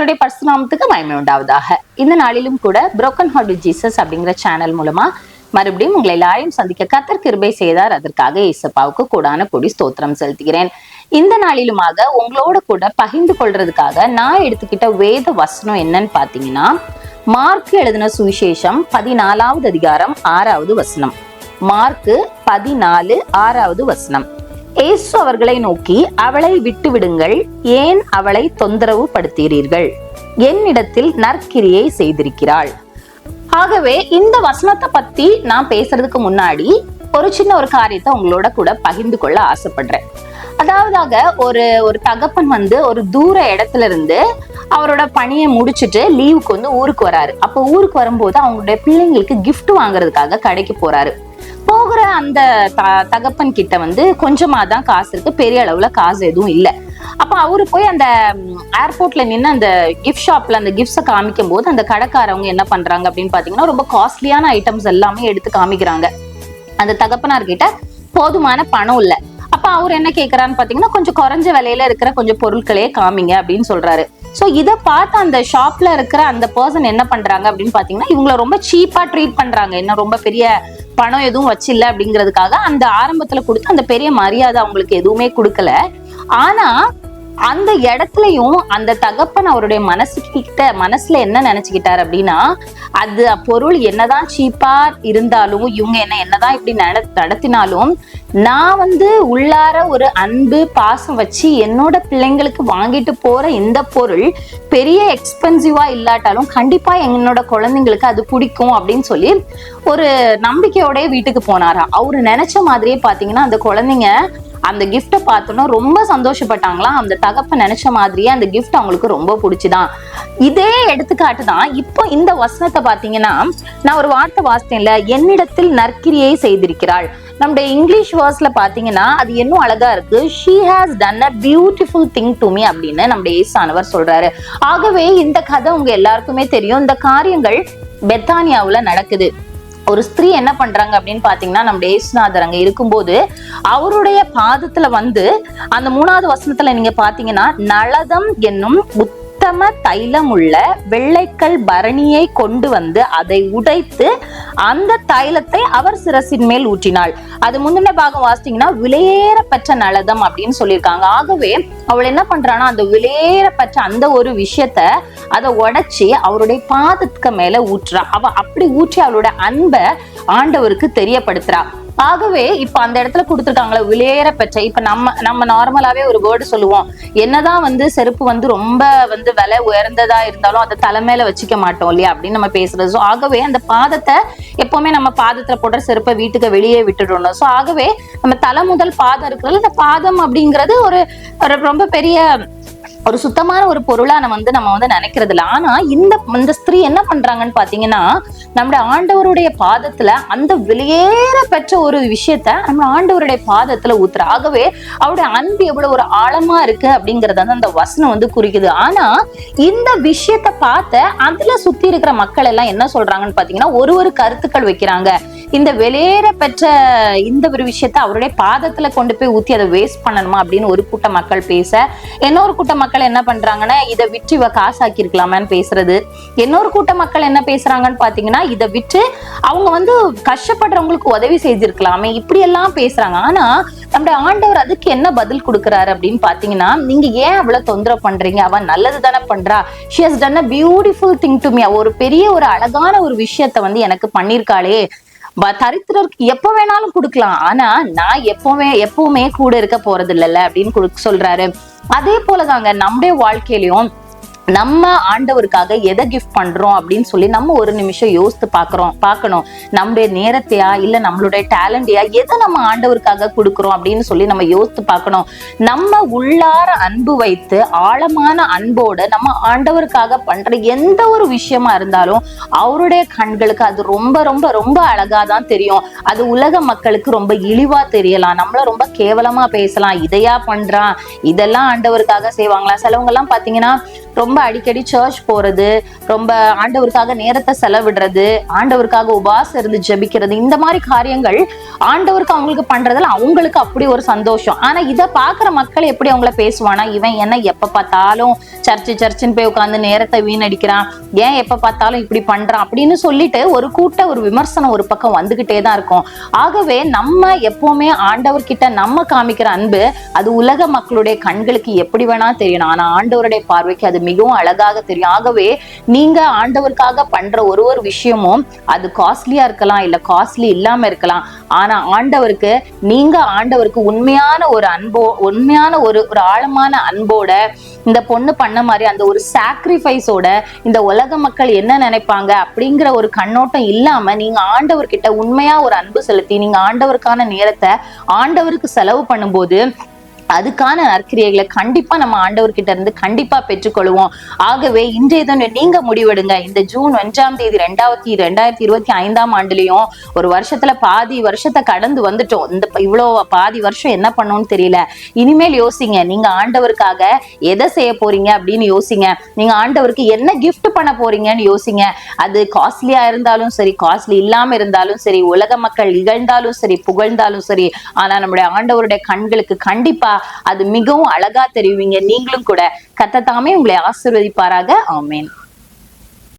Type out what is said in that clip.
கர்த்தருடைய பரிசுநாமத்துக்கு மயமை உண்டாவதாக இந்த நாளிலும் கூட புரோக்கன் ஹார்ட் வித் ஜீசஸ் அப்படிங்கிற சேனல் மூலமா மறுபடியும் உங்களை எல்லாரையும் சந்திக்க கத்தர் கிருபை செய்தார். அதற்காக இசப்பாவுக்கு கூடான கொடி ஸ்தோத்திரம் செலுத்துகிறேன். இந்த நாளிலுமாக உங்களோட கூட பகிர்ந்து கொள்றதுக்காக நான் எடுத்துக்கிட்ட வேத வசனம் என்னன்னு பாத்தீங்கன்னா மார்க் எழுதின சுவிசேஷம் பதினாலாவது அதிகாரம் ஆறாவது வசனம். மார்க்கு பதினாலு ஆறாவது வசனம். இயேசு அவர்களை நோக்கி அவளை விட்டுவிடுங்கள். ஏன் அவளை தொந்தரவு படுத்துகிறீர்கள் என்னிடத்தில் நற்கிரியை செய்திருக்கிறாள். ஆகவே இந்த வசனத்தை பத்தி நான் பேசுறதுக்கு முன்னாடி ஒரு சின்ன ஒரு காரியத்தை உங்களோட கூட பகிர்ந்து கொள்ள ஆசைப்படுறேன். அதாவதாக ஒரு ஒரு தகப்பன் வந்து ஒரு தூர இடத்துல இருந்து அவரோட பணியை முடிச்சுட்டு லீவுக்கு வந்து ஊருக்கு வராரு. அப்போ ஊருக்கு வரும்போது அவங்களுடைய பிள்ளைங்களுக்கு கிஃப்ட் வாங்குறதுக்காக கடைக்கு போறாரு. போகிற அந்த த- தகப்பன் கிட்ட வந்து கொஞ்சமா தான் காசு இருக்கு. பெரிய அளவுல காசு எதுவும் இல்லை. அப்ப அவரு போய் அந்த ஏர்போர்ட்ல நின்று அந்த கிஃப்ட் ஷாப்ல அந்த கிஃப்ட்ஸை காமிக்கும் போது அந்த கடைக்காரவங்க என்ன பண்றாங்க அப்படின்னு பாத்தீங்கன்னா ரொம்ப காஸ்ட்லியான ஐட்டம்ஸ் எல்லாமே எடுத்து காமிக்கிறாங்க. அந்த தகப்பனார் கிட்ட போதுமான பணம் இல்ல. அப்ப அவர் என்ன கேக்குறான்னு பாத்தீங்கன்னா கொஞ்சம் குறைஞ்ச விலையில இருக்கிற கொஞ்சம் பொருட்களே காமிங்க அப்படின்னு சொல்றாரு. சோ இத பார்த்து அந்த ஷாப்ல இருக்கிற அந்த பர்சன் என்ன பண்றாங்க அப்படின்னு பாத்தீங்கன்னா இவங்கள ரொம்ப சீப்பா ட்ரீட் பண்றாங்க. என்ன ரொம்ப பெரிய பணம் எதுவும் வச்சில்ல அப்படிங்கிறதுக்காக அந்த ஆரம்பத்துல கொடுத்து அந்த பெரிய மரியாதை அவங்களுக்கு எதுவுமே கொடுக்கல. ஆனா அந்த இடத்துலயும் அந்த தகப்பன் அவருடைய மனசு மனசுல என்ன நினைச்சுக்கிட்டார் அப்படின்னா அது பொருள் என்னதான் சீப்பா இருந்தாலும் இவங்க என்ன என்னதான் இப்படி நடத்தினாலும் நான் வந்து உள்ளார ஒரு அன்பு பாசம் வச்சு என்னோட பிள்ளைங்களுக்கு வாங்கிட்டு போற இந்த பொருள் பெரிய எக்ஸ்பென்சிவா இல்லாட்டாலும் கண்டிப்பா என்னோட குழந்தைங்களுக்கு அது பிடிக்கும் அப்படின்னு சொல்லி ஒரு நம்பிக்கையோடய வீட்டுக்கு போனாராம். அவரு நினைச்ச மாதிரியே பாத்தீங்கன்னா அந்த குழந்தைங்க அந்த கிஃப்ட்டை பார்த்தோன்னா ரொம்ப சந்தோஷப்பட்டாங்களாம். அந்த தகப்ப நினைச்ச மாதிரியே அந்த கிஃப்ட் அவங்களுக்கு ரொம்ப பிடிச்சிதான். இதே எடுத்துக்காட்டு தான் இப்போ இந்த வசனத்தை பார்த்தீங்கன்னா நான் ஒரு வார்த்தை வாசித்தேன்ல என்னிடத்தில் நற்கிரியை செய்திருக்கிறாள். நம்முடைய இங்கிலீஷ் வேர்ஸ்ல பாத்தீங்கன்னா அது இன்னும் அழகா இருக்கு? She has done a beautiful thing to me அப்படின்னு நம்முடைய ஏசானவர் சொல்றாரு. ஆகவே இந்த கதை உங்க எல்லாருக்குமே தெரியும். இந்த காரியங்கள் பெத்தானியாவுல நடக்குது. ஒரு ஸ்திரீ என்ன பண்றாங்க அப்படின்னு பாத்தீங்கன்னா நம்முடைய ஏசுநாதர் அங்க இருக்கும்போது அவருடைய பாதத்துல வந்து அந்த மூணாவது வசனத்துல நீங்க பாத்தீங்கன்னா நளதம் என்னும் உத்தம உள்ள வெள்ளைக்கல் பரணியை கொண்டு வந்து அதை உடைத்து அந்த தைலத்தை அவர் சிரசின் மேல் ஊற்றினாள். அது முந்தின பாகம் வாசித்தீங்கன்னா விலையேற பெற்ற அப்படின்னு சொல்லியிருக்காங்க. ஆகவே அவள் என்ன பண்றான்னா அந்த விலையேற பெற்ற அந்த ஒரு விஷயத்த அதை உடைச்சி அவருடைய பாதத்துக்கு மேல ஊற்றுறா. அவ அப்படி ஊற்றி அவளுடைய அன்பை ஆண்டவருக்கு தெரியப்படுத்துறா. ஆகவே இப்ப அந்த இடத்துல கொடுத்துருக்காங்களே விலையேற பெற்ற இப்ப நம்ம நம்ம நார்மலாவே ஒரு வேர்டு சொல்லுவோம். என்னதான் வந்து செருப்பு வந்து ரொம்ப வந்து விலை உயர்ந்ததா இருந்தாலும் அதை தலைமையில வச்சுக்க மாட்டோம் இல்லையா அப்படின்னு நம்ம பேசுறது. ஸோ ஆகவே அந்த பாதத்தை எப்பவுமே நம்ம பாதத்துல போடுற செருப்பை வீட்டுக்கு வெளியே விட்டுடணும். ஸோ ஆகவே நம்ம தலை முதல் பாதம் இருக்கிறது இந்த பாதம் அப்படிங்கிறது ஒரு ஒரு ரொம்ப பெரிய ஒரு சுத்தமான ஒரு பொருளா நம்ம வந்து நம்ம வந்து நினைக்கிறது இல்லை ஆனா இந்த இந்த ஸ்திரீ என்ன பண்றாங்கன்னு பாத்தீங்கன்னா நம்முடைய ஆண்டவருடைய பாதத்துல அந்த வெளியேற பெற்ற ஒரு விஷயத்த நம்ம ஆண்டவருடைய பாதத்துல ஊத்துற. ஆகவே அவருடைய அன்பு எவ்வளவு ஒரு ஆழமா இருக்கு அப்படிங்கறத வந்து அந்த வசனம் வந்து குறிக்குது. ஆனா இந்த விஷயத்த பார்த்த அதுல சுத்தி இருக்கிற மக்கள் எல்லாம் என்ன சொல்றாங்கன்னு பாத்தீங்கன்னா ஒரு ஒரு கருத்துக்கள் வைக்கிறாங்க. இந்த வெளியேற பெற்ற இந்த ஒரு விஷயத்த அவருடைய பாதத்துல கொண்டு போய் ஊத்தி அதை வேஸ்ட் பண்ணணுமா அப்படின்னு ஒரு கூட்ட மக்கள் பேச இன்னொரு கூட்ட மக்கள் என்ன பண்றாங்கன்னா இதை விற்று இவ காசாக்கி இருக்கலாமான்னு பேசுறது. இன்னொரு கூட்ட மக்கள் என்ன பேசுறாங்கன்னு பாத்தீங்கன்னா இதை விற்று அவங்க வந்து கஷ்டப்படுறவங்களுக்கு உதவி செய்திருக்கலாமே இப்படி எல்லாம் பேசுறாங்க. ஆனா நம்முடைய ஆண்டவர் அதுக்கு என்ன பதில் கொடுக்குறாரு அப்படின்னு பாத்தீங்கன்னா நீங்க ஏன் அவ்வளவு தொந்தரவு பண்றீங்க? அவன் நல்லது தானே பண்றா. She has done a beautiful thing to me ஒரு பெரிய ஒரு அழகான ஒரு விஷயத்த வந்து எனக்கு பண்ணிருக்காளே தரித்திரருக்கு எப்ப வேணாலும் கொடுக்கலாம். ஆனா நான் எப்பவுமே எப்பவுமே கூட இருக்க போறது இல்லைல்ல அப்படின்னு சொல்றாரு. அதே போலதாங்க நம்முடைய வாழ்க்கையிலயும் நம்ம ஆண்டவருக்காக எதை கிஃப்ட் பண்றோம் அப்படின்னு சொல்லி நம்ம ஒரு நிமிஷம் யோசித்து பாக்குறோம் பார்க்கணும். நம்முடைய நேரத்தையா இல்ல நம்மளுடைய டேலண்டையா எதை நம்ம ஆண்டவருக்காக கொடுக்குறோம் அப்படின்னு சொல்லி நம்ம யோசித்து பார்க்கணும். நம்ம உள்ளார அன்பு வைத்து ஆழமான அன்போட நம்ம ஆண்டவருக்காக பண்ற எந்த ஒரு விஷயமா இருந்தாலும் அவருடைய கண்களுக்கு அது ரொம்ப ரொம்ப ரொம்ப அழகா தான் தெரியும். அது உலக மக்களுக்கு ரொம்ப இழிவா தெரியலாம். நம்மள ரொம்ப கேவலமா பேசலாம். இதையா பண்றான்? இதெல்லாம் ஆண்டவருக்காக செய்வாங்களா சிலவங்க எல்லாம் பாத்தீங்கன்னா ரொம்ப அடிக்கடி சர்ச் போறது ரொம்ப ஆண்டவருக்காக நேரத்தை செலவிடுறது ஆண்டவருக்காக உபாசம் இருந்து ஜெபிக்கிறது இந்த மாதிரி காரியங்கள் ஆண்டவருக்கு அவங்களுக்கு பண்றதுல அவங்களுக்கு அப்படி ஒரு சந்தோஷம். ஆனா இதை பாக்குற மக்கள் எப்படி அவங்கள பேசுவானா இவன் என்ன எப்ப பார்த்தாலும் சர்ச்சு சர்ச்சுன்னு போய் உட்காந்து நேரத்தை வீணடிக்கிறான் ஏன் எப்ப பார்த்தாலும் இப்படி பண்றான் அப்படின்னு சொல்லிட்டு ஒரு கூட்ட ஒரு விமர்சனம் ஒரு பக்கம் வந்துகிட்டே தான் இருக்கும். ஆகவே நம்ம எப்பவுமே ஆண்டவர்கிட்ட நம்ம காமிக்கிற அன்பு அது உலக மக்களுடைய கண்களுக்கு எப்படி வேணா தெரியணும் ஆனா ஆண்டவருடைய பார்வைக்கு அது மிகவும் அழகாக தெரியும். ஆகவே நீங்க ஆண்டவருக்காக பண்ற ஒரு ஒரு விஷயமும் அது காஸ்ட்லியா இருக்கலாம் இல்ல காஸ்ட்லி இல்லாம இருக்கலாம். ஆனா ஆண்டவருக்கு நீங்க ஆண்டவருக்கு உண்மையான ஒரு அன்போ உண்மையான ஒரு ஒரு ஆழமான அன்போட இந்த பொண்ணு பண்ண மாதிரி அந்த ஒரு சாக்ரிஃபைஸோட இந்த உலக மக்கள் என்ன நினைப்பாங்க அப்படிங்கிற ஒரு கண்ணோட்டம் இல்லாம நீங்க ஆண்டவர்கிட்ட உண்மையா ஒரு அன்பு செலுத்தி நீங்க ஆண்டவருக்கான நேரத்தை ஆண்டவருக்கு செலவு பண்ணும்போது அதுக்கான நற்கிரியைகளை கண்டிப்பா நம்ம ஆண்டவர்கிட்ட இருந்து கண்டிப்பா பெற்றுக்கொள்வோம். ஆகவே இன்றைய தினம் நீங்க முடிவெடுங்க. இந்த ஜூன் ஒன்றாம் தேதி ரெண்டாயிரத்தி ரெண்டாயிரத்தி இருபத்தி ஐந்தாம் ஆண்டுலயும் ஒரு வருஷத்துல பாதி வருஷத்தை கடந்து வந்துட்டோம். இந்த இவ்வளோ பாதி வருஷம் என்ன பண்ணோம்னு தெரியல. இனிமேல் யோசிங்க. நீங்க ஆண்டவருக்காக எதை செய்ய போறீங்க அப்படின்னு யோசிங்க. நீங்க ஆண்டவருக்கு என்ன கிஃப்ட் பண்ண போறீங்கன்னு யோசிங்க. அது காஸ்ட்லியா இருந்தாலும் சரி காஸ்ட்லி இல்லாம இருந்தாலும் சரி உலக மக்கள் இகழ்ந்தாலும் சரி புகழ்ந்தாலும் சரி ஆனா நம்முடைய ஆண்டவருடைய கண்களுக்கு கண்டிப்பா அது மிகவும் அழகா தெரிவிங்க. நீங்களும் கூட. கத்தத்தாமே உங்களை ஆசீர்வதிப்பாராக. ஆமேன்.